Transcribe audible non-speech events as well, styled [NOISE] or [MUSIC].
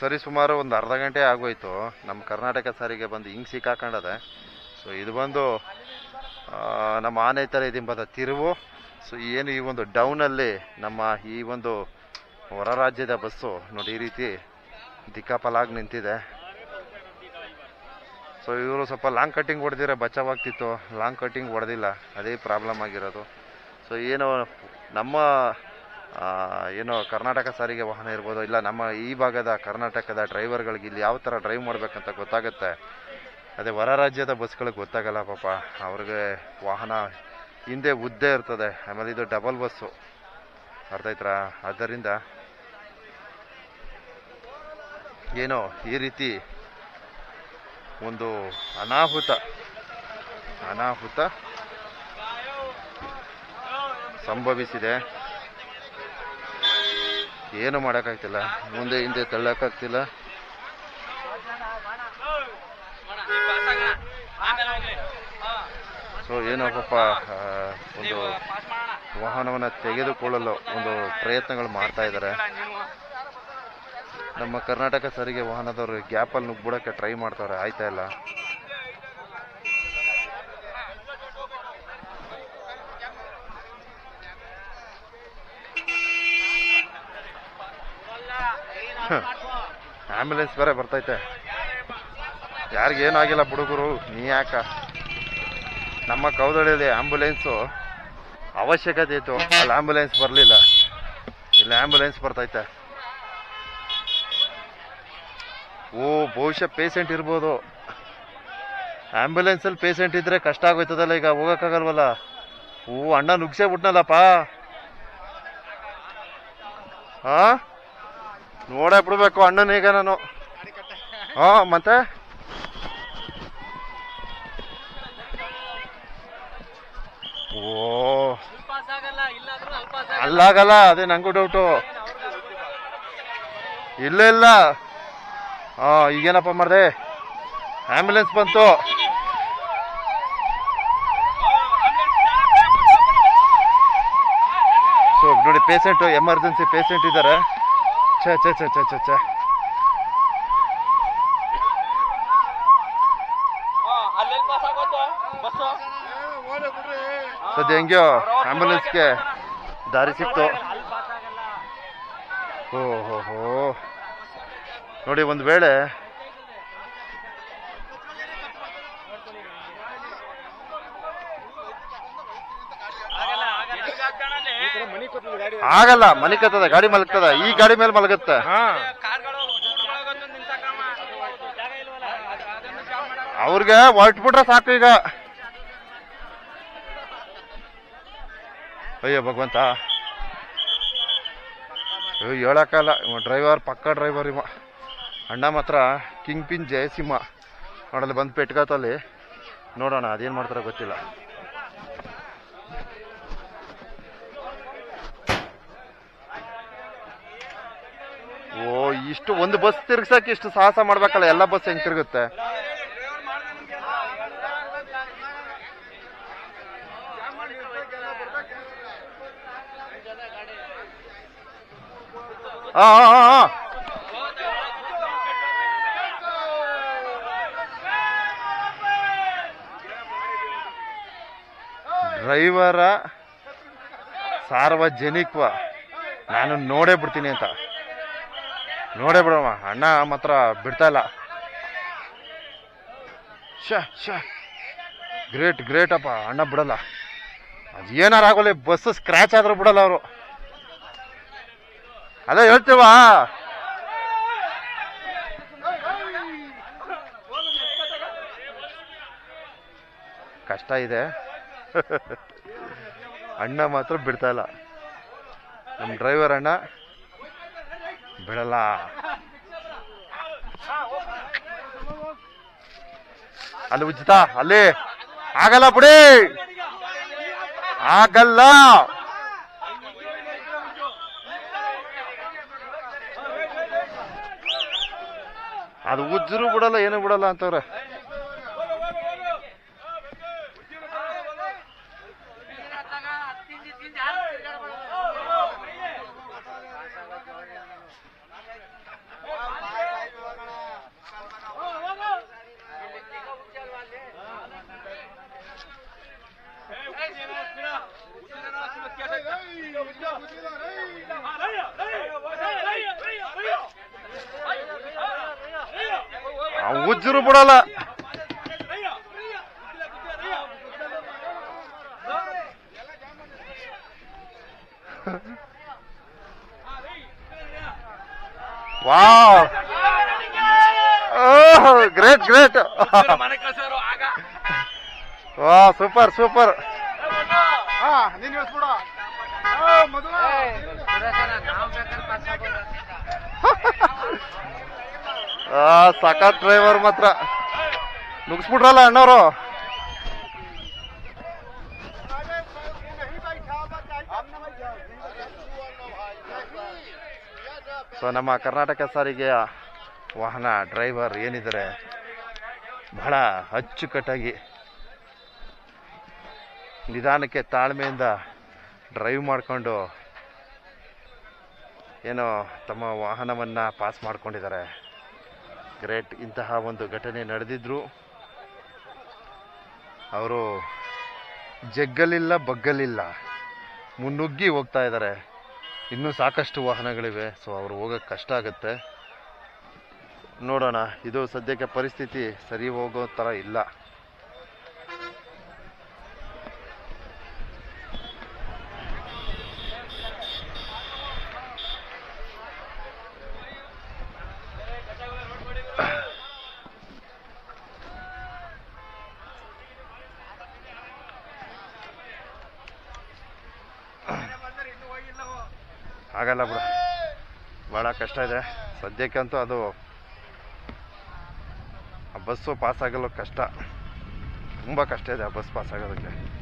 ಸರಿ, ಸುಮಾರು ಒಂದು ಅರ್ಧ ಗಂಟೆ ಆಗೋಯ್ತು. ನಮ್ಮ ಕರ್ನಾಟಕ ಸಾರಿಗೆ ಬಂದು ಹಿಂಗೆ ಸಿಕ್ಕಾಕೊಂಡದೆ. ಸೊ ಇದು ಬಂದು ನಮ್ಮ ನಮ್ಮ ಥರ ಇದಿಂಬದ ತಿರುವು. ಸೊ ಏನು ಈ ಒಂದು ಡೌನಲ್ಲಿ ನಮ್ಮ ಈ ಒಂದು ಹೊರ ರಾಜ್ಯದ ಬಸ್ಸು ನೋಡಿ, ಈ ರೀತಿ ದಿಕ್ಕಾಪಲಾಗಿ ನಿಂತಿದೆ. ಸೊ ಇವರು ಸ್ವಲ್ಪ ಲಾಂಗ್ ಕಟ್ಟಿಂಗ್ ಹೊಡೆದಿರ ಬಚಾವಾಗ್ತಿತ್ತು. ಲಾಂಗ್ ಕಟ್ಟಿಂಗ್ ಹೊಡೆದಿಲ್ಲ. ಅದೇ ಪ್ರಾಬ್ಲಮ್ ಆಗಿರೋದು. ಸೊ ಏನು ನಮ್ಮ ಏನು ಕರ್ನಾಟಕ ಸಾರಿಗೆ ವಾಹನ ಇರ್ಬೋದು ಇಲ್ಲ, ನಮ್ಮ ಈ ಭಾಗದ ಕರ್ನಾಟಕದ ಡ್ರೈವರ್ಗಳಿಗೆ ಇಲ್ಲಿ ಯಾವ ಥರ ಡ್ರೈವ್ ಮಾಡಬೇಕಂತ ಗೊತ್ತಾಗುತ್ತೆ. ಅದೇ ಹೊರ ರಾಜ್ಯದ ಬಸ್ಗಳಿಗೆ ಗೊತ್ತಾಗಲ್ಲ ಪಾಪ. ಅವ್ರಿಗೆ ವಾಹನ ಹಿಂದೆ ಉದ್ದೇ ಇರ್ತದೆ. ಆಮೇಲೆ ಇದು ಡಬಲ್ ಬಸ್ಸು ಅರ್ಥ ಆದ್ದರಿಂದ ಏನೋ ಈ ರೀತಿ ಒಂದು ಅನಾಹುತ ಅನಾಹುತ ಸಂಭವಿಸಿದೆ. ಏನು ಮಾಡೋಕ್ಕಾಗ್ತಿಲ್ಲ. ಮುಂದೆ ಹಿಂದೆ ತಳ್ಳೋಕ್ಕಾಗ್ತಿಲ್ಲ. ಸೊ ಏನಪ್ಪ ಪಾಪ ಒಂದು ವಾಹನವನ್ನು ತೆಗೆದುಕೊಳ್ಳಲು ಒಂದು ಪ್ರಯತ್ನಗಳು ಮಾಡ್ತಾ ಇದ್ದಾರೆ. ನಮ್ಮ ಕರ್ನಾಟಕ ಸಾರಿಗೆ ವಾಹನದವರು ಗ್ಯಾಪಲ್ಲಿ ನುಗ್ಬಿಡೋಕ್ಕೆ ಟ್ರೈ ಮಾಡ್ತಾರೆ ಆಯ್ತಾ ಇಲ್ಲ? ಆಂಬ್ಯುಲೆನ್ಸ್ ಬೇರೆ ಬರ್ತೈತೆ. ಯಾರಿಗೇನು ಆಗಿಲ್ಲ ಹುಡುಗರು ನೀ ಯಾಕ? ನಮ್ಮ ಕೌದಳಿಯಲ್ಲಿ ಆಂಬ್ಯುಲೆನ್ಸು ಅವಶ್ಯಕತೆ ಇತ್ತು. ಅಲ್ಲಿ ಆಂಬ್ಯುಲೆನ್ಸ್ ಬರಲಿಲ್ಲ. ಇಲ್ಲಿ ಆಂಬ್ಯುಲೆನ್ಸ್ ಬರ್ತೈತೆ. ಓ, ಬಹುಶಃ ಪೇಷಂಟ್ ಇರ್ಬೋದು. ಆಂಬ್ಯುಲೆನ್ಸಲ್ಲಿ ಪೇಷಂಟ್ ಇದ್ರೆ ಕಷ್ಟ ಆಗೋಯ್ತದಲ್ಲ ಈಗ, ಹೋಗೋಕ್ಕಾಗಲ್ವಲ್ಲ? ಓ, ಅಣ್ಣ ನುಗ್ಸೇ ಬಿಟ್ನಲ್ಲಪ್ಪ. ಹಾ ನೋಡೇ ಬಿಡ್ಬೇಕು ಅಣ್ಣನ ಈಗ ನಾನು. ಹಾ, ಮತ್ತೆ? ಓ. ಅಲ್ಲಾಗಲ್ಲ, ಅದೇ ನಂಗೂ ಡೌಟು ಇಲ್ಲ ಇಲ್ಲ. ಹಾ, ಈಗೇನಪ್ಪ ಮಾಡಿದೆ? ಆಂಬ್ಯುಲೆನ್ಸ್ ಬಂತು. ಸೊ ನೋಡಿ ಪೇಷೆಂಟ್ ಎಮರ್ಜೆನ್ಸಿ ಪೇಷಂಟ್ ಇದ್ದಾರೆ ಛೇ ಛೇ ಛೇ ಛೇ ಛೇ ಛೇ ಸದ್ಯ ಹೆಂಗ್ಯೋ ಆಂಬ್ಯುಲೆನ್ಸ್ಗೆ ದಾರಿ ಸಿಕ್ತು ಓ ಹೋ ಹೋ ನೋಡಿ ಒಂದು ವೇಳೆ ಆಗಲ್ಲ ಮಲಿಕತ್ತದ ಕತ್ತದ ಗಾಡಿ ಮಲಗ್ತದ ಈ ಗಾಡಿ ಮೇಲೆ ಮಲಗತ್ತ. ಅವ್ರಿಗೆ ಹೊರಟ್ಬಿಟ್ರೆ ಸಾಕು ಈಗ. ಅಯ್ಯೋ ಭಗವಂತ. ಅಯ್ಯೋ ಹೇಳಕ್ಕಲ್ಲ ಇವ ಡ್ರೈವರ್ ಪಕ್ಕ ಡ್ರೈವರ್ ಇವ. ಅಣ್ಣ ಮಾತ್ರ ಕಿಂಗ್ ಪಿನ್ ಜಯಸಿಂಹ. ನೋಡಲ್ಲಿ ಬಂದು ಪೆಟ್ಕಾತಲ್ಲಿ ನೋಡೋಣ ಅದೇನು ಮಾಡ್ತಾರೋ ಗೊತ್ತಿಲ್ಲ ಓ ಇಷ್ಟು ಒಂದು ಬಸ್ ತಿರ್ಗ್ಸಕ್ಕೆ ಇಷ್ಟು ಸಾಹಸ ಮಾಡ್ಬೇಕಲ್ಲ, ಎಲ್ಲ ಬಸ್ ಹೆಂಗ್ ತಿರುಗುತ್ತೆ. ಡ್ರೈವರ ಸಾರ್ವಜನಿಕ ನಾನು ನೋಡೇ ಬಿಡ್ತೀನಿ ಅಂತ ನೋಡೇ ಬಿಡಮ್ಮ ಅಣ್ಣ ಮಾತ್ರ ಬಿಡ್ತಾ ಇಲ್ಲ. ಶ ಶ ಗ್ರೇಟ್ ಗ್ರೇಟ್ ಅಪ್ಪ, ಅಣ್ಣ ಬಿಡಲ್ಲ. ಅದು ಏನಾರ ಆಗೋಲ್ಲ ಬಸ್ ಸ್ಕ್ರಾಚ್ ಆದ್ರೂ ಬಿಡಲ್ಲ ಅವರು. ಅದೇ ಹೇಳ್ತೇವ? ಕಷ್ಟ ಇದೆ. ಅಣ್ಣ ಮಾತ್ರ ಬಿಡ್ತಾ ಇಲ್ಲ. ನಮ್ಮ ಡ್ರೈವರ್ ಅಣ್ಣ ಬಿಡಲ್ಲ. ಅಲ್ಲಿ ಉಜ್ಜಿತ ಅಲ್ಲಿ. ಆಗಲ್ಲ ಬಿಡಿ. ಆಗಲ್ಲ. ಅದು ಉಜ್ಜರು ಬಿಡಲ್ಲ ಏನು ಬಿಡಲ್ಲ ಅಂತವ್ರೆ. ಒಂಚೂರು ಬಿಡಲ್ಲ. ವಾ ಗ್ರೇಟ್ ಗ್ರೇಟ್. ವಾ ಸೂಪರ್ ಸೂಪರ್ [LAUGHS] ಹಾ ನೀನ್ ಇಳಿಸ್ಬಿಡ ಮಧುರ ಸಖತ್ ಡ್ರೈವರ್ ಮಾತ್ರ. ಮುಗಿಸ್ಬಿಟ್ರಲ್ಲ ಅಣ್ಣವರು? ಸೊ ನಮ್ಮ ಕರ್ನಾಟಕ ಸಾರಿಗೆಯ ವಾಹನ ಡ್ರೈವರ್ ಏನಿದ್ದಾರೆ? ಬಹಳ ಅಚ್ಚುಕಟ್ಟಾಗಿ ನಿಧಾನಕ್ಕೆ ತಾಳ್ಮೆಯಿಂದ ಡ್ರೈವ್ ಮಾಡಿಕೊಂಡು ಏನೋ ತಮ್ಮ ವಾಹನವನ್ನು ಪಾಸ್ ಮಾಡ್ಕೊಂಡಿದ್ದಾರೆ. ಗ್ರೇಟ್ ಇಂತಹ ಒಂದು ಘಟನೆ ನಡೆದಿದ್ರು. ಅವರು ಜಗ್ಗಲಿಲ್ಲ, ಬಗ್ಗಲಿಲ್ಲ. ಮುನ್ನುಗ್ಗಿ ಹೋಗ್ತಾ ಇದ್ದಾರೆ. ಇನ್ನೂ ಸಾಕಷ್ಟು ವಾಹನಗಳಿವೆ ಸೊ ಅವರು ಹೋಗೋಕ್ಕೆ ಕಷ್ಟ ಆಗುತ್ತೆ. ನೋಡೋಣ, ಇದು ಸದ್ಯಕ್ಕೆ ಪರಿಸ್ಥಿತಿ ಸರಿ ಹೋಗೋ ಥರ ಇಲ್ಲ. ಆಗಲ್ಲ ಬಿಡ. ಭಾಳ ಕಷ್ಟ ಇದೆ. ಸದ್ಯಕ್ಕಂತೂ ಅದು ಆ ಬಸ್ಸು ಪಾಸ್ ಆಗಲು ಕಷ್ಟ. ತುಂಬ ಕಷ್ಟ ಇದೆ ಆ ಬಸ್ ಪಾಸ್ ಆಗೋದಕ್ಕೆ.